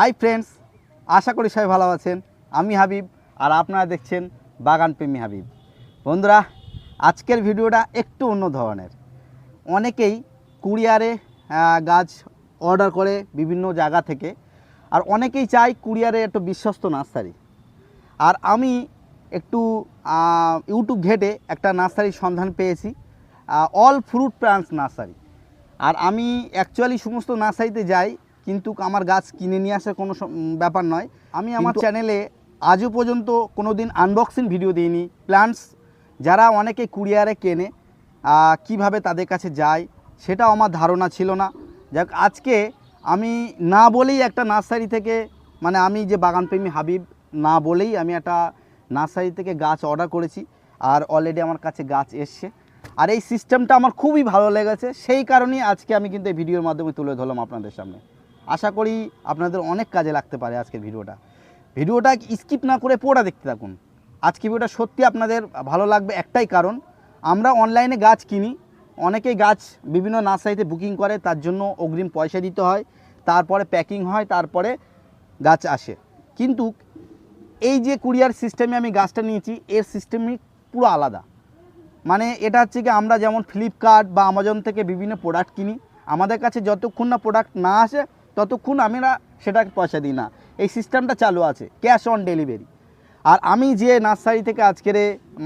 Hi friends আশা করি সবাই ভালো আছেন। আমি হাবিব আর আপনারা দেখছেন বাগান প্রেমী হাবিব। বন্ধুরা, আজকের ভিডিওটা একটু অন্য ধরনের। অনেকেই কুরিয়ারে গাছ অর্ডার করে বিভিন্ন জায়গা থেকে আর অনেকেই চায় কুরিয়ারে একটু বিশ্বস্ত নার্সারি। আর আমি একটু ইউটিউব ঘেটে একটা নার্সারির সন্ধান পেয়েছি অল ফ্রুট প্লান্টস নার্সারি। আর আমি অ্যাকচুয়ালি সমস্ত নার্সারিতে যাই কিন্তু আমার গাছ কিনে নিয়ে আসার কোনো ব্যাপার নয়। আমি আমার চ্যানেলে আজও পর্যন্ত কোনো দিন আনবক্সিং ভিডিও দিইনি। প্ল্যান্টস যারা অনেকে কুরিয়ারে কেনে কীভাবে তাদের কাছে যায় সেটাও আমার ধারণা ছিল না। যাক আজকে আমি না বলেই একটা নার্সারি থেকে মানে আমি যে বাগানপ্রেমী হাবিব না বলেই আমি একটা নার্সারি থেকে গাছ অর্ডার করেছি। আর অলরেডি আমার কাছে গাছ এসছে। আর এই সিস্টেমটা আমার খুবই ভালো লেগেছে। সেই কারণেই আজকে আমি কিন্তু এই ভিডিওর মাধ্যমে তুলে ধরলাম আপনাদের সামনে। আশা করি আপনাদের অনেক কাজে লাগতে পারে আজকের ভিডিওটা। ভিডিওটা স্কিপ না করে পুরোটা দেখতে থাকুন। আজকে ভিডিওটা সত্যি আপনাদের ভালো লাগবে একটাই কারণ, আমরা অনলাইনে গাছ কিনি, অনেকেই গাছ বিভিন্ন নার্সারিতে বুকিং করে, তার জন্য অগ্রিম পয়সা দিতে হয়, তারপরে প্যাকিং হয়, তারপরে গাছ আসে। কিন্তু এই যে কুরিয়ার সিস্টেমে আমি গাছটা নিয়েছি, এর সিস্টেমই পুরো আলাদা। মানে এটা হচ্ছে কি, আমরা যেমন ফ্লিপকার্ট বা আমাজন থেকে বিভিন্ন প্রোডাক্ট কিনি, আমাদের কাছে যতক্ষণ না প্রোডাক্ট না আসে ততক্ষণ আমরা সেটাকে পয়সা দিই না। এই সিস্টেমটা চালু আছে, ক্যাশ অন ডেলিভারি। আর আমি যে নার্সারি থেকে আজকের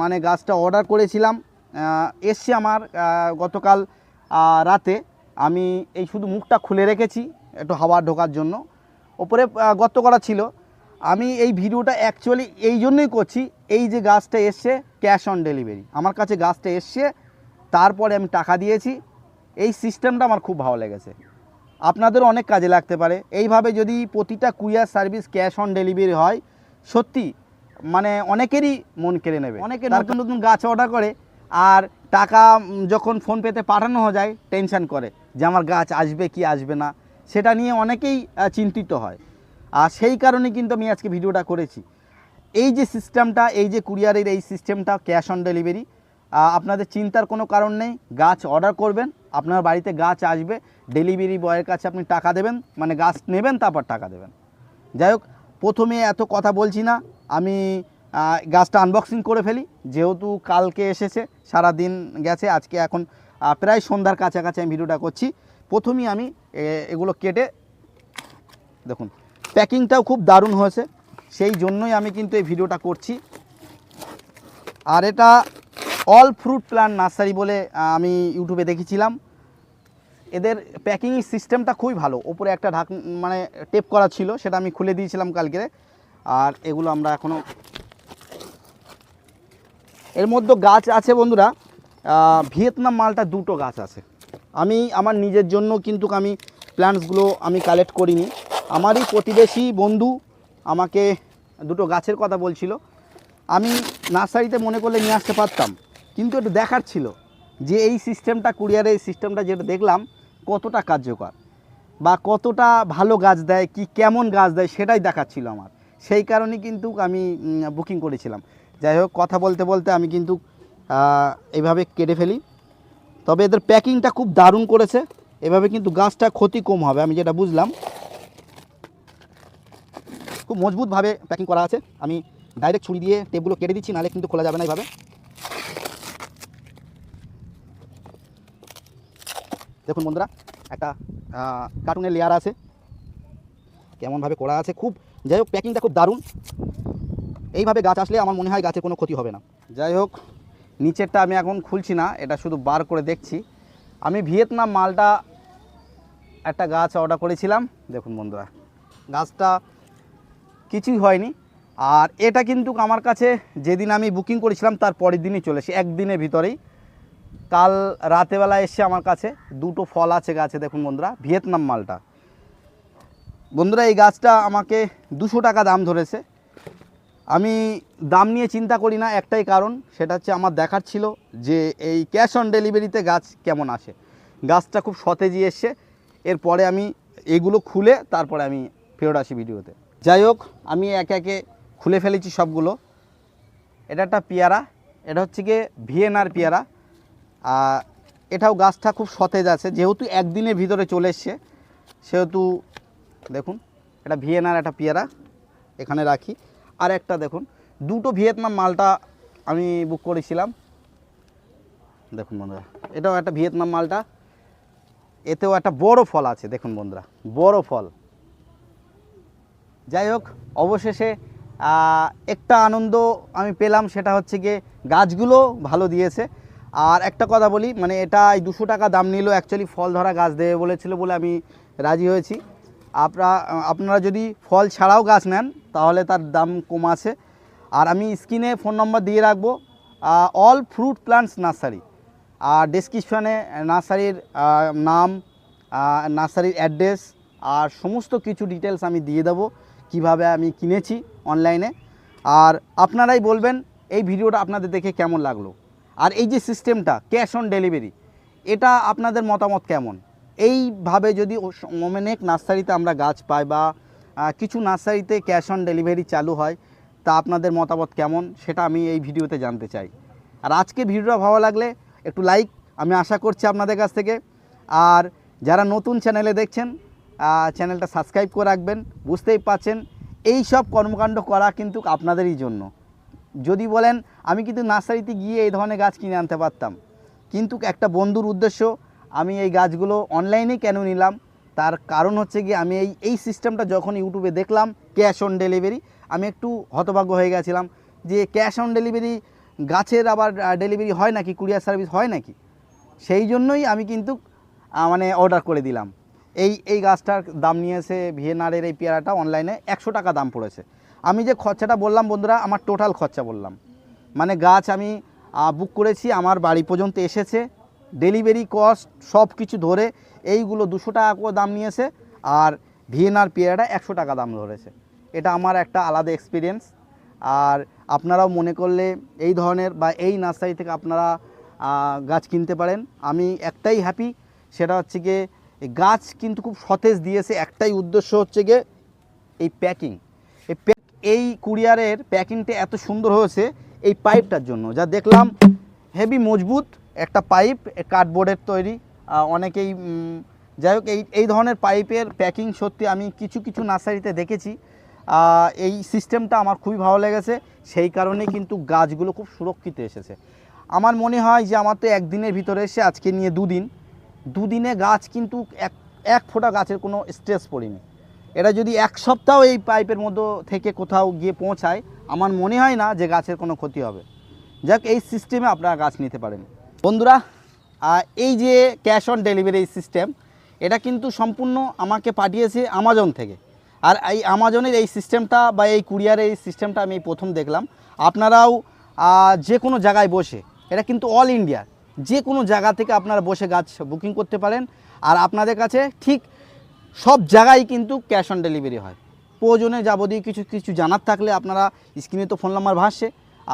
মানে গাছটা অর্ডার করেছিলাম এসছে আমার গতকাল রাতে। আমি এই শুধু মুখটা খুলে রেখেছি, একটু হাওয়া ঢোকার জন্য। ওপরে গর্ত করা ছিল। আমি এই ভিডিওটা অ্যাকচুয়ালি এই জন্যই করছি, এই যে গাছটা এসছে, ক্যাশ অন ডেলিভারি। আমার কাছে গাছটা এসছে, তারপরে আমি টাকা দিয়েছি। এই সিস্টেমটা আমার খুব ভালো লেগেছে। আপনাদেরও অনেক কাজে লাগতে পারে। এইভাবে যদি প্রতিটা courier service cash on delivery হয় সত্যি মানে অনেকেরই মন কেড়ে নেবে। অনেকে নতুন নতুন গাছ অর্ডার করে আর টাকা যখন ফোনপেতে পাঠানো হয়ে যায় টেনশন করে যে আমার গাছ আসবে কি আসবে না সেটা নিয়ে অনেকেই চিন্তিত হয়। আর সেই কারণে কিন্তু আমি আজকে ভিডিওটা করেছি। এই যে সিস্টেমটা এই যে কুরিয়ারের এই সিস্টেমটা ক্যাশ অন ডেলিভারি আপনাদের চিন্তার কোনো কারণ নেই গাছ অর্ডার করবেন আপনার বাড়িতে গাছ আসবে ডেলিভারি বয়ের কাছে আপনি টাকা দেবেন মানে গাছ নেবেন, তারপর টাকা দেবেন। যাই হোক, প্রথমে এত কথা বলছি না, আমি গাছটা আনবক্সিং করে ফেলি, যেহেতু কালকে এসেছে সারা দিন গেছে, আজকে এখন প্রায় সন্ধ্যার কাছাকাছি আমি ভিডিওটা করছি। প্রথমেই আমি এগুলো কেটে, দেখুন, প্যাকিংটাও খুব দারুণ হয়েছে, সেই জন্যই আমি কিন্তু এই ভিডিওটা করছি। আর এটা অল ফ্রুট প্ল্যান্ট নার্সারি বলে আমি ইউটিউবে দেখেছিলাম। এদের প্যাকিং সিস্টেমটা খুবই ভালো। ওপরে একটা ঢাক মানে টেপ করা ছিল, সেটা আমি খুলে দিয়েছিলাম কালকে। আর এগুলো আমরা এখনও এর মধ্যে গাছ আছে বন্ধুরা। ভিয়েতনাম মালটা দুটো গাছ আছে। আমি আমার নিজের জন্য কিন্তু আমি প্ল্যান্টসগুলো আমি কালেক্ট করিনি। আমারই প্রতিবেশী বন্ধু আমাকে দুটো গাছের কথা বলছিল। আমি নার্সারিতে মনে করলে নিয়ে আসতে পারতাম। কিন্তু একটু দেখার ছিল যে এই সিস্টেমটা কুরিয়ারের সিস্টেমটা যেটা দেখলাম কতটা কার্যকর বা কতটা ভালো গাছ দেয় কি কেমন গাছ দেয় সেটাই দেখাচ্ছিল আমার। সেই কারণে কিন্তু আমি বুকিং করেছিলাম। যাই হোক কথা বলতে বলতে আমি কিন্তু আহ, এইভাবে কেটে ফেলি। তবে এদের প্যাকিংটা খুব দারুণ করেছে। এভাবে কিন্তু গাছটা ক্ষতি কম হবে আমি যেটা বুঝলাম। খুব মজবুতভাবে প্যাকিং করা আছে। আমি ডাইরেক্ট ছুরি দিয়ে টেপগুলো কেটে দিচ্ছি নাহলে কিন্তু খোলা যাবে না এইভাবে। দেখুন বন্ধুরা, একটা কার্টুনের লেয়ার আছে। কেমনভাবে করা আছে, খুব, যাই হোক প্যাকিংটা খুব দারুণ। এইভাবে গাছ আসলে আমার মনে হয় গাছের কোনো ক্ষতি হবে না। যাই হোক, নিচেরটা আমি এখন খুলছি না, এটা শুধু বার করে দেখছি। আমি ভিয়েতনাম মালটা একটা গাছ অর্ডার করেছিলাম, দেখুন বন্ধুরা, গাছটা কিছুই হয়নি। আর এটা কিন্তু আমার কাছে যেদিন আমি বুকিং করেছিলাম, তার পরের দিনই চলে এসে একদিনের ভিতরেই। কাল রাতেবেলা এসে আমার কাছে দুটো ফল আছে গাছে, দেখুন বন্ধুরা, ভিয়েতনাম মালটা। বন্ধুরা, এই গাছটা আমাকে দুশো টাকা দাম ধরেছে। আমি দাম নিয়ে চিন্তা করি না, একটাই কারণ, সেটা হচ্ছে আমার দেখার ছিল যে এই ক্যাশ অন ডেলিভারিতে গাছ কেমন আসে গাছটা খুব সতেজই এসছে, এরপরে আমি এগুলো খুলে তারপরে আমি ফেরত আসি ভিডিওতে। যাই হোক, আমি একে একে খুলে ফেলেছি সবগুলো। এটা একটা পেয়ারা, এটা হচ্ছে গিয়ে ভিএনআর পেয়ারা। এটাও গাছটা খুব সতেজ আছে, যেহেতু একদিনের ভিতরে চলে এসছে, সেহেতু দেখুন, এটা ভিয়েনার একটা পেয়ারা এখানে রাখি। আর একটা দেখুন, দুটো ভিয়েতনাম মালটা আমি বুক করেছিলাম। দেখুন বন্ধুরা, এটাও একটা ভিয়েতনাম মালটা, এতেও একটা বড় ফল আছে, দেখুন বন্ধুরা, বড় ফল। যাই হোক, অবশেষে একটা আনন্দ আমি পেলাম, সেটা হচ্ছে গিয়ে গাছগুলো ভালো দিয়েছে। আর একটা কথা বলি মানে এটা এই দুশো টাকা দাম নিল অ্যাকচুয়ালি ফল ধরা গাছ দেবে বলেছিল বলে আমি রাজি হয়েছি। আপনারা আপনারা যদি ফল ছাড়াও গাছ নেন, তাহলে তার দাম কম আছে। আর আমি স্ক্রিনে ফোন নম্বর দিয়ে রাখব অল ফ্রুট প্লান্টস নার্সারি আর ডেসক্রিপশনে নার্সারির নাম নার্সারির অ্যাড্রেস আর সমস্ত কিছু ডিটেলস আমি দিয়ে দেবো, কীভাবে আমি কিনেছি অনলাইনে আর আপনারাই বলবেন, এই ভিডিওটা আপনাদের দেখে কেমন লাগল? আর এই যে সিস্টেমটা ক্যাশ অন ডেলিভারি এটা আপনাদের মতামত কেমন? এইভাবে যদি অনেক নার্সারিতে আমরা গাছ পাই বা কিছু নার্সারিতে ক্যাশ অন ডেলিভারি চালু হয়, তা আপনাদের মতামত কেমন? সেটা আমি এই ভিডিওতে জানতে চাই। আর আজকে ভিডিওটা ভালো লাগলে একটু লাইক আমি আশা করছি আপনাদের কাছ থেকে। আর যারা নতুন চ্যানেলে দেখছেন চ্যানেলটা সাবস্ক্রাইব করে রাখবেন। বুঝতেই পাচ্ছেন এই সব কর্মকাণ্ড করা কিন্তু আপনাদেরই জন্য। যদি বলেন, আমি কিন্তু নার্সারিতে গিয়ে এই ধরনের গাছ কিনে আনতে পারতাম। কিন্তু একটা বন্ধুর উদ্দেশ্য, আমি এই গাছগুলো অনলাইনে কেন নিলাম? তার কারণ হচ্ছে কি আমি এই এই সিস্টেমটা যখন ইউটিউবে দেখলাম, ক্যাশ অন ডেলিভারি, আমি একটু হতভাগ্য হয়ে গেছিলাম যে ক্যাশ অন ডেলিভারি গাছের আবার ডেলিভারি হয় নাকি? কুরিয়ার সার্ভিস হয় নাকি? সেই জন্যই আমি কিন্তু মানে অর্ডার করে দিলাম। এই এই গাছটার দাম নিয়েছে ভিয়েনারের এই পেয়ারাটা অনলাইনে একশো টাকা দাম পড়েছে। আমি যে খরচাটা বললাম বন্ধুরা, আমার টোটাল খরচা বললাম। মানে গাছ আমি বুক করেছি, আমার বাড়ি পর্যন্ত এসেছে। ডেলিভারি কস্ট সব কিছু ধরে এইগুলো দুশো টাকা করে দাম নিয়েছে, আর ভিয়েনার পেয়ারাটা একশো টাকা দাম ধরেছে। এটা আমার একটা আলাদা এক্সপিরিয়েন্স আর আপনারাও মনে করলে এই ধরনের বা এই নার্সারি থেকে আপনারা গাছ কিনতে পারেন। আমি একটাই হ্যাপি সেটা হচ্ছে গিয়ে গাছ কিন্তু খুব সতেজ দিয়েছে। একটাই উদ্দেশ্য হচ্ছে গিয়ে এই প্যাকিং এই এই কুরিয়ারের প্যাকিংটা এত সুন্দর হয়েছে এই পাইপটার জন্য। যা দেখলাম হেভি মজবুত একটা পাইপ কার্ডবোর্ডের তৈরি। অনেকেই যাই হোক, এই এই ধরনের পাইপের প্যাকিং সত্যি আমি কিছু কিছু নার্সারিতে দেখেছি। এই সিস্টেমটা আমার খুবই ভালো লেগেছে। সেই কারণেই কিন্তু গাছগুলো খুব সুরক্ষিত এসেছে। আমার মনে হয় যে আমার তো একদিনের ভিতরে এসে আজকে নিয়ে দুদিন। দুদিনে গাছ কিন্তু এক এক ফোঁটা গাছের কোনো স্ট্রেস পড়েনি। এটা যদি এক সপ্তাহ এই পাইপের মধ্যে থেকে কোথাও গিয়ে পৌঁছায়, আমার মনে হয় না যে গাছের কোনো ক্ষতি হবে। যাক, এই সিস্টেমে আপনারা গাছ নিতে পারেন। বন্ধুরা এই যে ক্যাশ অন ডেলিভারি সিস্টেম এটা কিন্তু সম্পূর্ণ আমাকে পাঠিয়েছে আমাজন থেকে। আর এই আমাজনের এই সিস্টেমটা বা এই কুরিয়ারের এই সিস্টেমটা আমি প্রথম দেখলাম। আপনারাও যে কোনো জায়গায় বসে, এটা কিন্তু অল ইন্ডিয়া যে কোনো জায়গা থেকে আপনারা বসে গাছ বুকিং করতে পারেন। আর আপনাদের কাছে ঠিক সব জায়গায় কিন্তু ক্যাশ অন ডেলিভারি হয়। প্রয়োজনে যাবতীয় কিছু কিছু জানার থাকলে আপনারা স্ক্রিনে তো ফোন নাম্বার ভাসছে,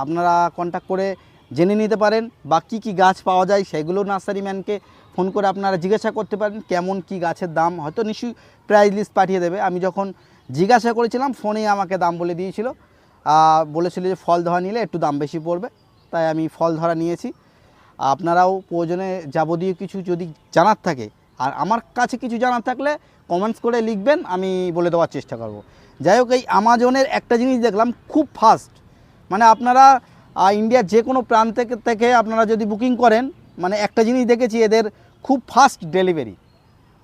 আপনারা কন্ট্যাক্ট করে জেনে নিতে পারেন বা কী কী গাছ পাওয়া যায়, সেগুলো নার্সারি ম্যানকে ফোন করে আপনারা জিজ্ঞাসা করতে পারেন, কেমন কি গাছের দাম, হয়তো নিশ্চয়ই প্রাইস লিস্ট পাঠিয়ে দেবে। আমি যখন জিজ্ঞাসা করেছিলাম ফোনেই আমাকে দাম বলে দিয়েছিল। বলেছিল যে ফল ধরা নিলে একটু দাম বেশি পড়বে, তাই আমি ফল ধরা নিয়েছি। আপনারাও প্রয়োজনে যাবতীয় কিছু যদি জানার থাকে আর আমার কাছে কিছু জানার থাকলে কমেন্টস করে লিখবেন, আমি বলে দেওয়ার চেষ্টা করব। যাই হোক, এই আমাজনের একটা জিনিস দেখলাম, খুব ফাস্ট মানে আপনারা ইন্ডিয়ার যে কোনো প্রান্ত থেকে আপনারা যদি বুকিং করেন মানে একটা জিনিস দেখেছি, এদের খুব ফাস্ট ডেলিভারি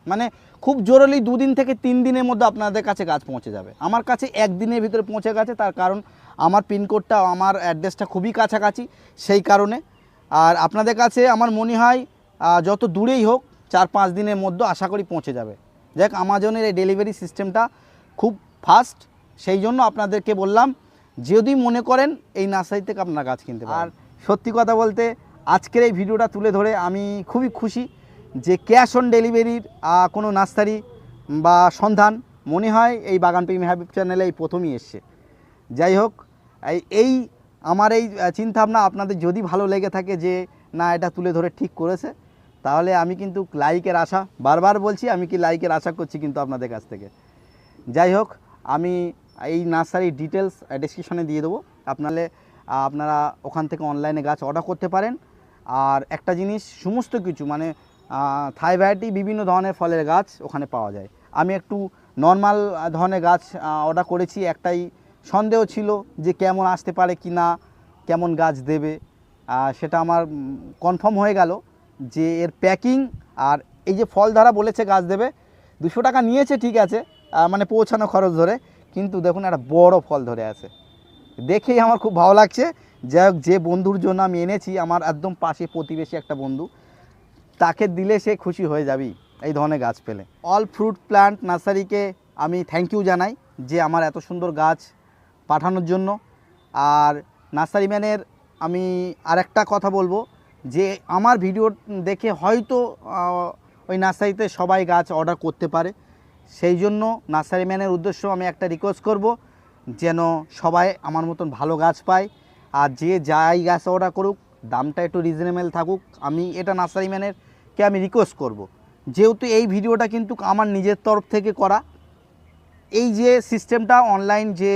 মানে খুব জরুরি দুদিন থেকে তিন দিনের মধ্যে আপনাদের কাছে গাছ পৌঁছে যাবে। আমার কাছে একদিনের ভিতরে পৌঁছে গেছে, তার কারণ আমার পিনকোডটা আমার অ্যাড্রেসটা খুবই কাছাকাছি, সেই কারণে। আর আপনাদের কাছে আমার মনে হয় যত দূরেই হোক চার পাঁচ দিনের মধ্যে আশা করি পৌঁছে যাবে। যাক আমাজনের এই ডেলিভারি সিস্টেমটা খুব ফাস্ট সেই জন্য আপনাদেরকে বললাম, যদি মনে করেন এই নার্সারি থেকে আপনারা গাছ কিনতে আর সত্যি কথা বলতে, আজকের এই ভিডিওটা তুলে ধরে আমি খুবই খুশি যে ক্যাশ অন ডেলিভারির কোনো নার্সারি বা সন্ধান মনে হয় এই বাগান প্রেমী হাবিব চ্যানেলে এই প্রথমই এসছে। যাই হোক, এই আমার এই চিন্তাভাবনা আপনাদের যদি ভালো লেগে থাকে যে, না, এটা তুলে ধরে ঠিক করেছে তাহলে আমি কিন্তু লাইকের আশা, বারবার বলছি আমি কি লাইকের আশা করছি কিন্তু আপনাদের কাছ থেকে। যাই হোক, আমি এই নার্সারির ডিটেলস ডিসক্রিপশনে দিয়ে দেবো। আপনালে, আপনারা ওখান থেকে অনলাইনে গাছ অর্ডার করতে পারেন। আর একটা জিনিস, সমস্ত কিছু মানে থাই বিভিন্ন ধরনের ফলের গাছ ওখানে পাওয়া যায়। আমি একটু নর্মাল ধরনের গাছ অর্ডার করেছি, একটাই সন্দেহ ছিল যে কেমন আসতে পারে কি না কেমন গাছ দেবে। সেটা আমার কনফার্ম হয়ে গেল। যে এর প্যাকিং আর এই যে ফল ধারা বলেছে গাছ দেবে, দুশো টাকা নিয়েছে, ঠিক আছে মানে পৌঁছানো খরচ ধরে, কিন্তু দেখুন একটা বড় ফল ধরে আছে। দেখেই আমার খুব ভালো লাগছে। যাই যে বন্ধুর জন্য আমি এনেছি, আমার একদম পাশে প্রতিবেশী একটা বন্ধু, তাকে দিলে সে খুশি হয়ে যাবি এই ধরনের গাছ পেলে। অল ফ্রুট প্ল্যান্ট নার্সারিকে আমি থ্যাংক ইউ জানাই যে আমার এত সুন্দর গাছ পাঠানোর জন্য। আর নার্সারি ম্যানের আমি আরেকটা কথা বলব যে আমার ভিডিও দেখে হয়তো ওই নার্সারিতে সবাই গাছ অর্ডার করতে পারে। সেই জন্য নার্সারি ম্যানের উদ্দেশ্য আমি একটা রিকোয়েস্ট করব, যেন সবাই আমার মতন ভালো গাছ পায়। আর যে যাই গাছ অর্ডার করুক, দামটা একটু রিজনেবল থাকুক, আমি এটা নার্সারি ম্যানেরকে আমি রিকোয়েস্ট করব। যেহেতু এই ভিডিওটা কিন্তু আমার নিজের তরফ থেকে করা, এই যে সিস্টেমটা অনলাইন যে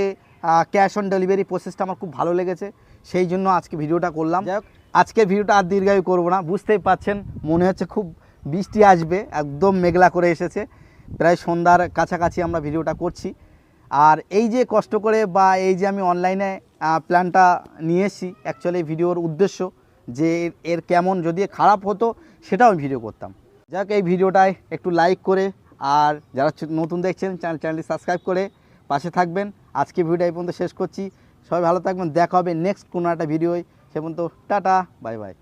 ক্যাশ অন ডেলিভারি প্রসেসটা আমার খুব ভালো লেগেছে, সেই জন্য আজকে ভিডিওটা করলাম। যাই হোক আজকের ভিডিওটা আর দীর্ঘায়ু করব না। বুঝতেই পাচ্ছেন, মনে হচ্ছে খুব বৃষ্টি আসবে, একদম মেঘলা করে এসেছে। প্রায় সন্ধ্যার কাছাকাছি আমরা ভিডিওটা করছি। আর এই যে কষ্ট করে বা এই যে আমি অনলাইনে প্ল্যানটা নিয়ে এসেছি অ্যাকচুয়ালি ভিডিওর উদ্দেশ্য যে এর- কেমন যদি খারাপ হতো, সেটাও আমি ভিডিও করতাম। যাক, এই ভিডিওটায় একটু লাইক করে, আর যারা নতুন দেখছেন চ্যানেল চ্যানেলটি সাবস্ক্রাইব করে পাশে থাকবেন। আজকে ভিডিও এই পর্যন্ত শেষ করছি। সবাই ভালো থাকবেন। দেখা হবে নেক্সট কোনো একটা ভিডিওয় সে পর্যন্ত টাটা বাই বাই।